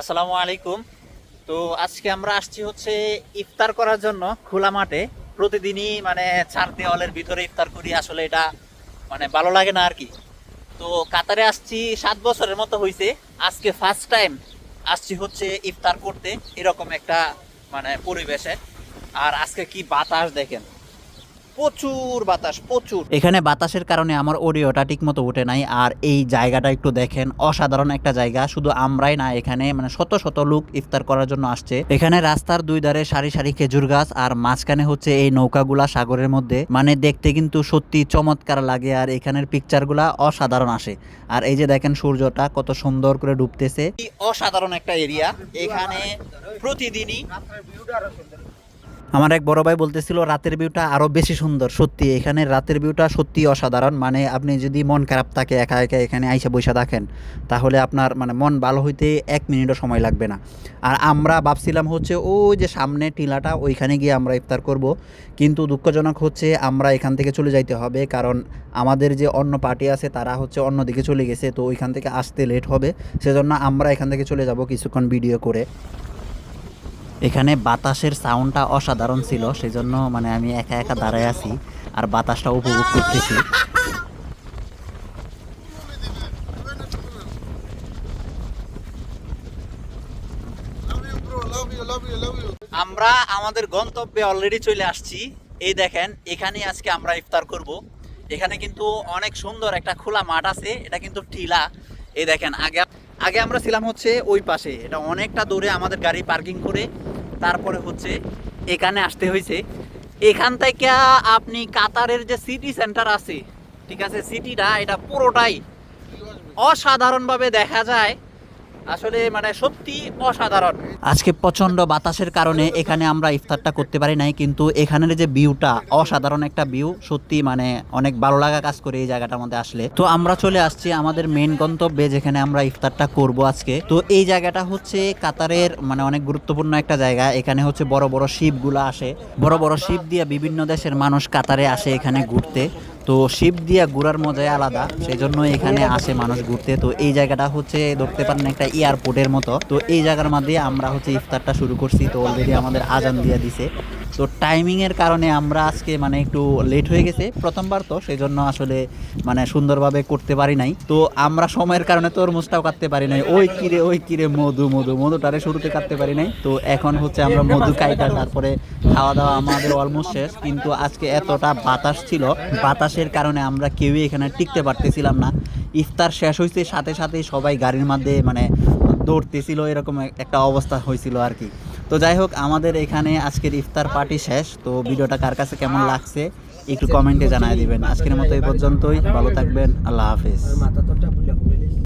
আসসালামু আলাইকুম। তো আজকে আমরা আসছি হচ্ছে ইফতার করার জন্য খোলা মাঠে। প্রতিদিনই মানে চার দেওয়ালের ভিতরে ইফতার করি, আসলে এটা মানে ভালো লাগে না আর কি তো কাতারে আসছি, সাত বছরের মতো হয়েছে আজকে ফার্স্ট টাইম আসছি হচ্ছে ইফতার করতে, এরকম একটা মানে পরিবেশে। আর আজকে কি বাতাস দেখেন। প্রচুর বাতাস, প্রচুর। এখানে বাতাসের কারণে আমার অডিওটা ঠিক মতো উঠে নাই, আর এই জায়গাটা একটু দেখেন, অসাধারণ একটা জায়গা। শুধু আমরাই না, এখানে মানে শত শত লোক ইফতার করার জন্য আসছে। এখানে রাস্তার দুই ধারে সারি সারি খেজুর গাছ, আর মাঝখানে হচ্ছে এই নৌকাগুলা সাগরের মধ্যে। মানে দেখতে কিন্তু সত্যি চমৎকার লাগে, আর এখানের পিকচারগুলা অসাধারণ আসে। আর এই যে দেখেন সূর্যটা, কত সুন্দর করে ডুবতেছে। অসাধারণ একটা এরিয়া এখানে প্রতিদিনই আমার এক বড় ভাই বলতেছিল, রাতের ভিউটা আরও বেশি সুন্দর, সত্যি। এখানে রাতের ভিউটা সত্যি অসাধারণ। মানে আপনি যদি মন খারাপ থাকে, একা একা এখানে আইসা বৈশা থাকেন, তাহলে আপনার মানে মন ভালো হইতে এক মিনিটও সময় লাগবে না। আর আমরা ভাবছিলাম হচ্ছে, ওই যে সামনে টিলাটা, ওইখানে গিয়ে আমরা ইফতার করব। কিন্তু দুঃখজনক হচ্ছে, আমরা এখান থেকে চলে যাইতে হবে। কারণ আমাদের যে অন্য পার্টি আছে, তারা হচ্ছে অন্য দিকে চলে গেছে। তো ওইখান থেকে আসতে লেট হবে। সেজন্য আমরা এখান থেকে চলে যাব কিছুক্ষণ ভিডিও করে। এখানে বাতাসের সাউন্ডটা অসাধারণ ছিল, সেজন্য মানে আমি একা একা দাঁড়ায় আছি আর বাতাসটা উপভোগ করতেছি. আমরা আমাদের গন্তব্যে অলরেডি চলে আসছি। এই দেখেন এখানে আজকে আমরা ইফতার করব। এখানে কিন্তু অনেক সুন্দর একটা খোলা মাঠ আছে, এটা কিন্তু টিলা। এই দেখেন, আগে আগে আমরা ছিলাম হচ্ছে ওই পাশে। এটা অনেকটা দূরে আমাদের গাড়ি পার্কিং করে। তারপরে হচ্ছে এখানে আসতে হয়েছে। এখান থেকে আপনি কাতারের যে সিটি সেন্টার আছে, ঠিক আছে, সিটিটা এটা পুরোটাই অসাধারণভাবে দেখা যায়। আসলে মানে সত্যি অসাধারণ। আজকে প্রচণ্ড বাতাসের কারণে এখানে আমরা ইফতারটা করতে পারি নাই, কিন্তু এখানের যে ভিউটা, অসাধারণ একটা ভিউ, সত্যি মানে অনেক ভালো লাগা কাজ করে এই জায়গাটার মধ্যে আসলে। তো আমরা চলে আসছি আমাদের মেন গন্তব্যে যেখানে আমরা ইফতারটা করব আজকে। তো এই জায়গাটা হচ্ছে কাতারের মানে অনেক গুরুত্বপূর্ণ একটা জায়গা। এখানে হচ্ছে বড় বড় শিপগুলো আসে। বড় বড় শিপ দিয়ে বিভিন্ন দেশের মানুষ কাতারে আসে এখানে ঘুরতে। তো শিপ দিয়া ঘোরার মজাই আলাদা সেই জন্য এখানে আসে মানুষ ঘুরতে। তো এই জায়গাটা হচ্ছে, ধরতে পারেন একটা এয়ারপোর্টের মতো। তো এই জায়গার মধ্যে আমরা হচ্ছে ইফতারটা শুরু করছি, তো অলরেডি আমাদের আজান দিয়ে দিছে। তো টাইমিংয়ের কারণে আমরা আজকে মানে একটু লেট হয়ে গেছে। প্রথমবার তো সেই জন্য আসলে মানে সুন্দরভাবে করতে পারি নাই। তো আমরা সময়ের কারণে তরমুজটাও কাটতে পারি নাই। ওই কিরে ওই কিরে, মধু মধু মধুটারে শুরুতে কাটতে পারি নাই। তো এখন হচ্ছে আমরা মধু কাইটা তারপরে খাওয়া দাওয়া আমাদের অলমোস্ট শেষ। কিন্তু আজকে এতটা বাতাস ছিল, বাতাসের কারণে আমরা কেউই এখানে টিকতে পারতেছিলাম না। ইফতার শেষ হয়েছে সাথে সাথেই সবাই গাড়ির মধ্যে মানে দৌড়তেছিল, এরকম একটা অবস্থা হয়েছিল আর কি। তো যাই হোক, আমাদের এখানে আজকের ইফতার পার্টি শেষ। তো ভিডিওটা কার কাছে কেমন লাগছে, একটু কমেন্টে জানায় দিবেন। আজকের মতো এই পর্যন্তই, ভালো থাকবেন, আল্লাহ হাফিজ।